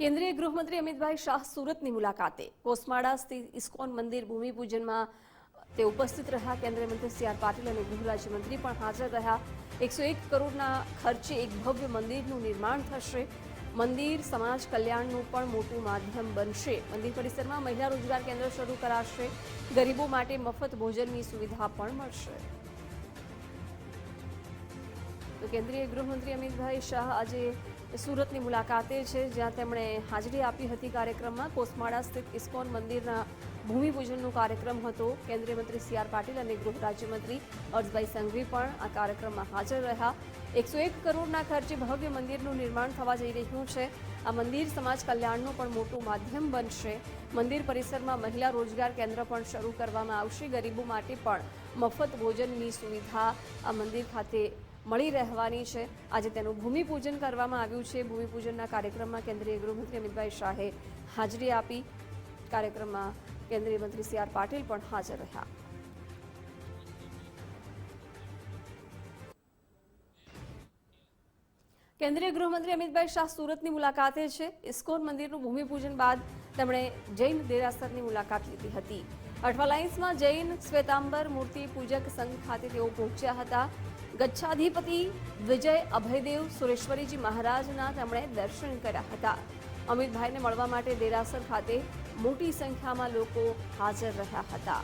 કેન્દ્રીય ગૃહમંત્રી અમિતભાઈ શાહ સુરતની મુલાકાતે. કોસમાડા સ્થિત ઇસ્કોન મંદિર ભૂમિપૂજનમાં તે ઉપસ્થિત રહ્યા. કેન્દ્રીય મંત્રી સી આર પાટીલ અને ગૃહ રાજ્યમંત્રી પણ હાજર રહ્યા. એકસો એક કરોડના ખર્ચે એક ભવ્ય મંદિરનું નિર્માણ થશે. મંદિર સમાજ કલ્યાણનું પણ મોટું માધ્યમ બનશે. મંદિર પરિસરમાં મહિલા રોજગાર કેન્દ્ર શરૂ કરાશે. ગરીબો માટે મફત ભોજનની સુવિધા પણ મળશે. તો કેન્દ્રીય ગૃહમંત્રી અમિતભાઈ શાહ આજે સુરતની મુલાકાતે છે, જ્યાં તેમણે હાજરી આપી હતી કાર્યક્રમમાં. કોસમાળા સ્થિત ઇસ્કોન મંદિરના ભૂમિપૂજનનો કાર્યક્રમ હતો. કેન્દ્રીય મંત્રી સી આર પાટીલ અને ગૃહ રાજ્યમંત્રી અર્જભાઈ સંઘવી પણ આ કાર્યક્રમમાં હાજર રહ્યા. એકસો એક કરોડના ખર્ચે ભવ્ય મંદિરનું નિર્માણ થવા જઈ રહ્યું છે. આ મંદિર સમાજ કલ્યાણનું પણ મોટું માધ્યમ બનશે. મંદિર પરિસરમાં મહિલા રોજગાર કેન્દ્ર પણ શરૂ કરવામાં આવશે. ગરીબો માટે પણ મફત ભોજનની સુવિધા આ મંદિર ખાતે મળી રહેવાની છે. આજે તેનું ભૂમિપૂજન કરવામાં આવ્યું છે. ભૂમિપૂજનના કાર્યક્રમમાં કેન્દ્રીય ગૃહમંત્રી અમિતભાઈ શાહે હાજરી આપી. કાર્યક્રમમાં કેન્દ્રીય મંત્રી સી આર પાટીલ પણ હાજર રહ્યા. કેન્દ્રીય ગૃહમંત્રી અમિતભાઈ શાહ સુરતની મુલાકાતે છે. ઇસ્કોન મંદિરનું ભૂમિપૂજન બાદ તેમણે જૈન દેરાસરની મુલાકાત લીધી હતી. અઠવાલાઇન્સમાં જૈન શ્વેતાંબર મૂર્તિ પૂજક સંઘ ખાતે તેઓ પહોંચ્યા હતા. ગચ્છાધિપતિ વિજય અભયદેવ સુરેશ્વરીજી મહારાજના તેમણે દર્શન કર્યા હતા. અમિતભાઈને મળવા માટે દેરાસર ખાતે મોટી સંખ્યામાં લોકો હાજર રહ્યા હતા.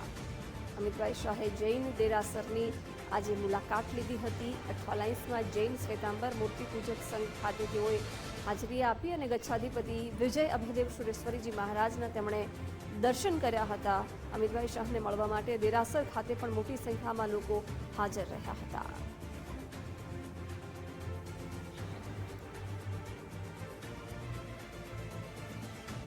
અમિતભાઈ શાહે જૈન દેરાસરની આજે મુલાકાત લીધી હતી. અઠવાલાઇન્સમાં જૈન શ્વેતાંબર મૂર્તિ પૂજક સંઘ ખાતે તેઓએ હાજરી આપી અને ગચ્છાધિપતિ વિજય અભિદેવ સુરેશ્વરીજી મહારાજના તેમણે દર્શન કર્યા હતા. અમિતભાઈ શાહને મળવા માટે દેરાસર ખાતે પણ મોટી સંખ્યામાં લોકો હાજર રહ્યા હતા.